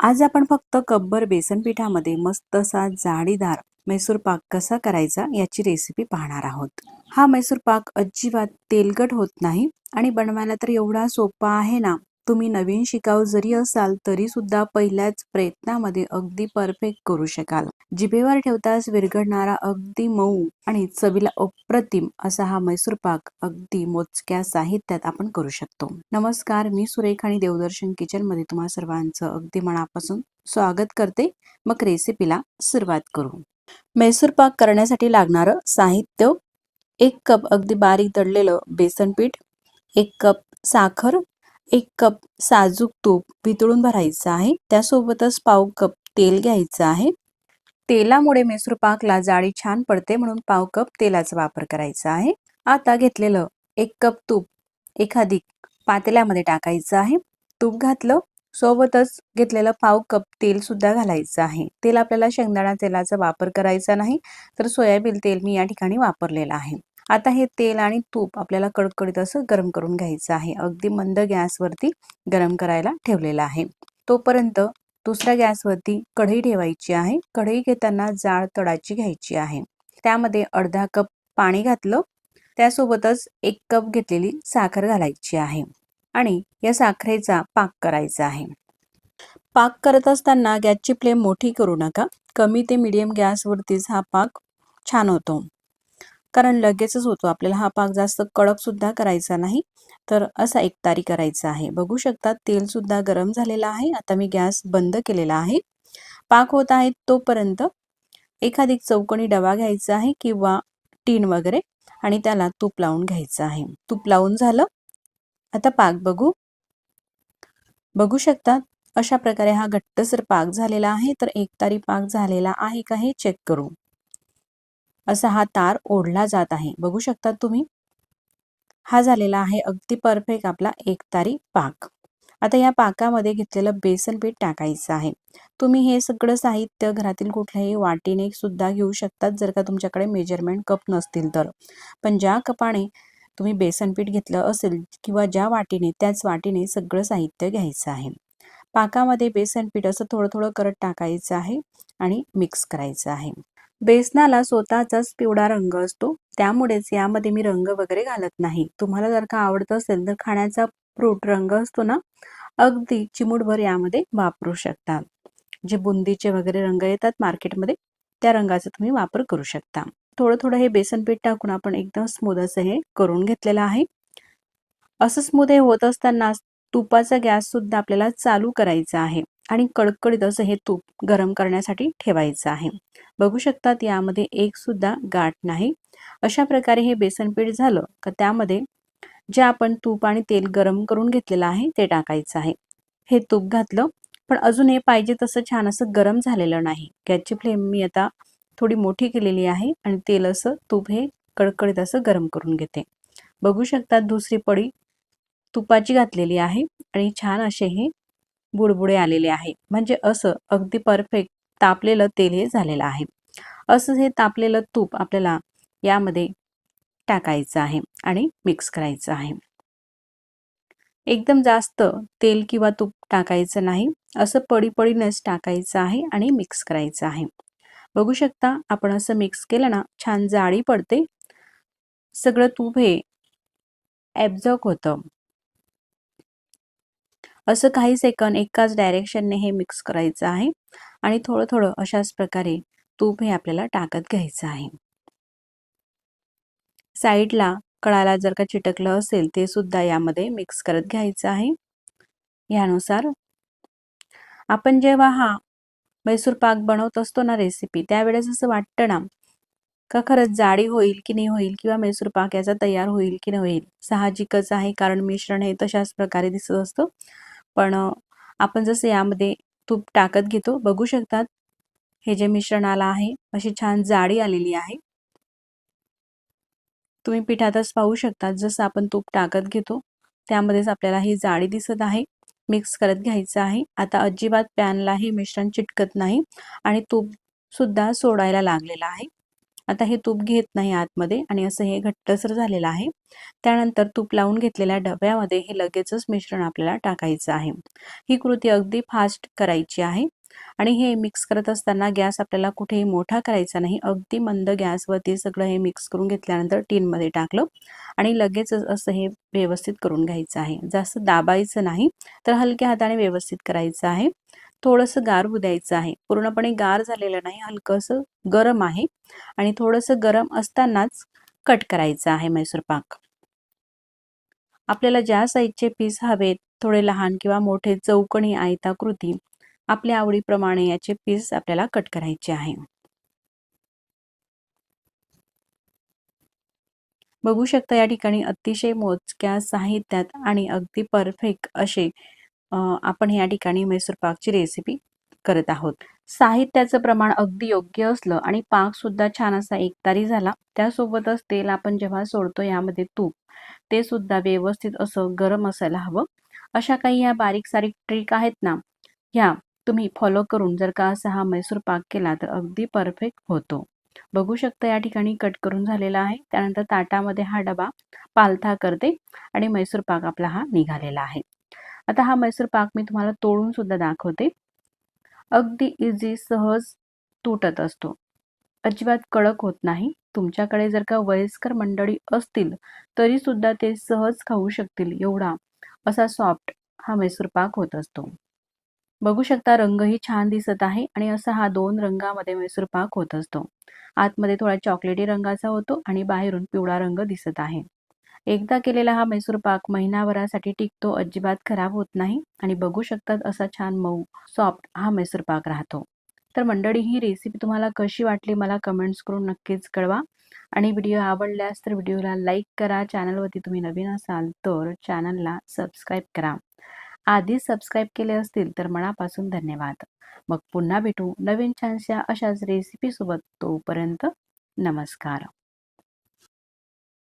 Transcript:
आज आपण फक्त कब्बर बेसन पिठामध्ये मस्त असा जाडीदार मैसूर पाक कसा करायचा याची रेसिपी पाहणार आहोत. हा मैसूर पाक अजिबात तेलकट होत नाही आणि बनवायला तर एवढा सोपा आहे ना तुम्ही नवीन शिकाऊ जरी असाल तरी सुद्धा पहिल्याच प्रयत्नामध्ये अगदी परफेक्ट करू शकाल. जिभेवर ठेवताच विरघडणारा अगदी मऊ आणि चवीला अप्रतिम असा हा मैसूर पाक अगदी मोजक्या साहित्यात आपण करू शकतो. नमस्कार मी सुरेख आणि देवदर्शन किचनमध्ये तुम्हा सर्वांचं अगदी मनापासून स्वागत करते. मग रेसिपीला सुरुवात करू. मैसूर पाक करण्यासाठी लागणारं साहित्य एक कप अगदी बारीक दळलेलं बेसन पीठ एक कप साखर एक कप साजूक तूप वितळून भरायचं आहे. त्यासोबतच पाव कप तेल घ्यायचं आहे. तेलामुळे मैसूर पाकला जाळी छान पडते म्हणून पाव कप तेलाचा वापर करायचा आहे. आता घेतलेलं एक कप तूप एखादी पातेल्यामध्ये टाकायचं आहे. तूप घातलं सोबतच घेतलेलं पाव कप तेल सुद्धा घालायचं आहे. तेल आपल्याला शेंगदाणा तेलाचा वापर करायचा नाही तर सोयाबीन तेल मी या ठिकाणी वापरलेलं आहे. आता हे तेल आणि तूप आपल्याला कडकडीत असं गरम करून घ्यायचं आहे. अगदी मंद गॅसवरती गरम करायला ठेवलेलं आहे. तोपर्यंत दुसऱ्या गॅसवरती कढई ठेवायची आहे. कढई घेताना जाळ तडाची घ्यायची आहे. त्यामध्ये अर्धा कप पाणी घातलं. त्यासोबतच एक कप घेतलेली साखर घालायची आहे आणि या साखरेचा पाक करायचा आहे. पाक करत असताना गॅसची फ्लेम मोठी करू नका. कमी ते मिडियम गॅसवरतीच हा पाक छान होतो. कारण लगेचच होतो. आपल्याला हा पाक जास्त कडक सुद्धा करायचा नाही. तर असा एक तारी करायचा आहे. बघू शकता तेल सुद्धा गरम झालेला आहे. आता मी गॅस बंद केलेला आहे. पाक होत आहे तोपर्यंत एखादी चौकोनी डबा घ्यायचा आहे किंवा टीन वगैरे आणि त्याला तूप लावून घ्यायचं आहे. तूप लावून झालं. आता पाक बघू. बघू शकता अशा प्रकारे हा घट्टसर पाक झालेला आहे. तर एक तारी पाक झालेला आहे का हे चेक करू. असा हा तार ओढला जात आहे. बघू शकता तुम्ही? हा झालेला आहे अगदी परफेक्ट आपला एक तारी पाक. आता या पाकामध्ये घेतलेलं बेसन पीठ टाकायचं आहे. तुम्ही हे सगळं साहित्य घरातील कुठल्याही वाटीने सुद्धा घेऊ शकतात जर का तुमच्याकडे मेजरमेंट कप नसतील तर. पण ज्या कपाने तुम्ही बेसन पीठ घेतलं असेल किंवा ज्या वाटीने त्याच वाटीने सगळं साहित्य घ्यायचं आहे. पाकामध्ये बेसन पीठ असं थोडं थोडं करत टाकायचं आहे आणि मिक्स करायचं आहे. बेसनाला स्वतःचाच पिवळा रंग असतो. त्यामुळेच यामध्ये मी रंग वगैरे घालत नाही. तुम्हाला जर का आवडत असेल तर खाण्याचा फ्रूट रंग असतो ना अगदी चिमूटभर यामध्ये वापरू शकता. जे बुंदीचे वगैरे रंग येतात मार्केटमध्ये त्या रंगाचा तुम्ही वापर करू शकता. थोडं थोडं हे बेसन पीठ टाकून आपण एकदम स्मूद असं हे करून घेतलेलं आहे. असं स्मूद हे होत असताना तुपाचा गॅस सुद्धा आपल्याला चालू करायचा आहे. आणि कडकडीत असं हे तूप गरम करण्यासाठी ठेवायचं आहे. बघू शकतात यामध्ये एक सुद्धा गाठ नाही. अशा प्रकारे हे बेसन पीठ झालं का त्यामध्ये जे आपण तूप आणि तेल गरम करून घेतलेलं आहे ते टाकायचं आहे. हे तूप घातलं पण अजून हे पाहिजे तसं छान असं गरम झालेलं नाही. गॅसची फ्लेम मी आता थोडी मोठी केलेली आहे आणि तेल असं तूप हे कडकडीत असं गरम करून घेते. बघू शकतात दुसरी पडी तुपाची घातलेली आहे आणि छान असे हे बुडबुडे आलेले आहे. म्हणजे असं अगदी परफेक्ट तापलेलं तेल हे झालेलं आहे. असं हे तापलेलं तूप आपल्याला यामध्ये टाकायचं आहे आणि मिक्स करायचं आहे. एकदम जास्त तेल किंवा तूप टाकायचं नाही. असं पडीपडीनंच टाकायचं आहे आणि मिक्स करायचं आहे. बघू शकता आपण असं मिक्स केलं ना छान जाळी पडते. सगळं तूप हे ॲब्झॉर्ब होतं. असं काही सेकंद एकाच डायरेक्शनने हे मिक्स करायचं आहे. आणि थोडं थोडं अशाच प्रकारे तूप हे आपल्याला टाकत घ्यायचं आहे. साईडला कळाला जर का चिटकलं असेल ते सुद्धा यामध्ये मिक्स करत घ्यायचं आहे. यानुसार आपण जेव्हा हा मैसूर पाक बनवत असतो ना रेसिपी त्यावेळेस असं वाटतं ना का खरंच जाडी होईल की नाही होईल किंवा मैसूर पाक याचा तयार होईल की नाही होईल साहजिकच आहे कारण मिश्रण हे तशाच प्रकारे दिसत असतं. पण आपण जसं यामध्ये तूप टाकत घेतो बघू शकतात. हे जे मिश्रण आलं आहे अशी छान जाडी आलेली आहे. तुम्ही पिठातच पाहू शकता जसं आपण तूप टाकत घेतो त्यामध्येच आपल्याला ही जाडी दिसत आहे. मिक्स करत घ्यायचं आहे. आता अजिबात पॅनला हे मिश्रण चिटकत नाही आणि तूप सुद्धा सोडायला लागलेलं आहे. आता हे तूप घेत नाही आतमध्ये आणि असं हे घट्टसर झालेलं आहे. त्यानंतर तूप लावून घेतलेल्या डब्यामध्ये हे लगेचच मिश्रण आपल्याला टाकायचं आहे. ही कृती अगदी फास्ट करायची आहे आणि हे मिक्स करत असताना गॅस आपल्याला कुठेही मोठा करायचा नाही. अगदी मंद गॅसवरती सगळं हे मिक्स करून घेतल्यानंतर टीनमध्ये टाकलं आणि लगेचच असं हे व्यवस्थित करून घ्यायचं आहे. जास्त दाबायचं नाही तर हलक्या हाताने व्यवस्थित करायचं आहे. थोडंसं गार होऊ द्यायचं आहे. पूर्णपणे गार झालेलं नाही हलकंसं गरम आहे. आणि थोडंसं गरम असतानाच कट करायचं आहे मैसूर पाक. आपल्याला ज्या साईजचे पीस हवेत थोडे लहान किंवा मोठे चौकणी आयताकृती आपल्या आवडीप्रमाणे याचे पीस आपल्याला कट करायचे आहे. बघू शकता या ठिकाणी अतिशय मोजक्या साहित्यात आणि अगदी परफेक्ट असे आपण या ठिकाणी मैसूर पाकची रेसिपी करत आहोत. साहित्याचं प्रमाण अगदी योग्य असलं आणि पाक सुद्धा छान असा एकतारी झाला त्यासोबतच तेल आपण जेव्हा सोडतो यामध्ये तूप ते सुद्धा व्यवस्थित असं गरम असायला हवं. अशा काही ह्या बारीक सारीक ट्रिक आहेत ना ह्या तुम्ही फॉलो करून जर का असा हा मैसूर पाक केला तर अगदी परफेक्ट होतो. बघू शकता या ठिकाणी कट करून झालेला आहे त्यानंतर ताटामध्ये हा डबा पालथा करते आणि मैसूर पाक आपला हा निघालेला आहे. आता हा मैसूर पाक मी तुम्हाला तोडून सुद्धा दाखवते. अगदी इझी सहज तुटत असतो. अजिबात कडक होत नाही. तुमच्याकडे जर का वयस्कर मंडळी असतील तरी सुद्धा ते सहज खाऊ शकतील एवढा असा सॉफ्ट हा मैसूर पाक होत असतो. बघू शकता रंगही छान दिसत आहे आणि असा हा दोन रंगामध्ये मैसूर पाक होत असतो. आतमध्ये थोडा चॉकलेटी रंगाचा होतो आणि बाहेरून पिवळा रंग दिसत आहे. एकदा केलेला हा मैसूर पाक महिनाभरासाठी टिकतो अजिबात खराब होत नाही आणि बघू शकतात असा छान मऊ सॉफ्ट हा मैसूर पाक राहतो. तर मंडळी ही रेसिपी तुम्हाला कशी वाटली मला कमेंट्स करून नक्कीच कळवा. आणि व्हिडिओ आवडल्यास तर व्हिडिओला लाईक करा. चॅनलवरती तुम्ही नवीन असाल तर चॅनलला सबस्क्राईब करा. आधीच सबस्क्राईब केले असतील तर मनापासून धन्यवाद. मग पुन्हा भेटू नवीन छानशा अशाच रेसिपीसोबत तोपर्यंत नमस्कार.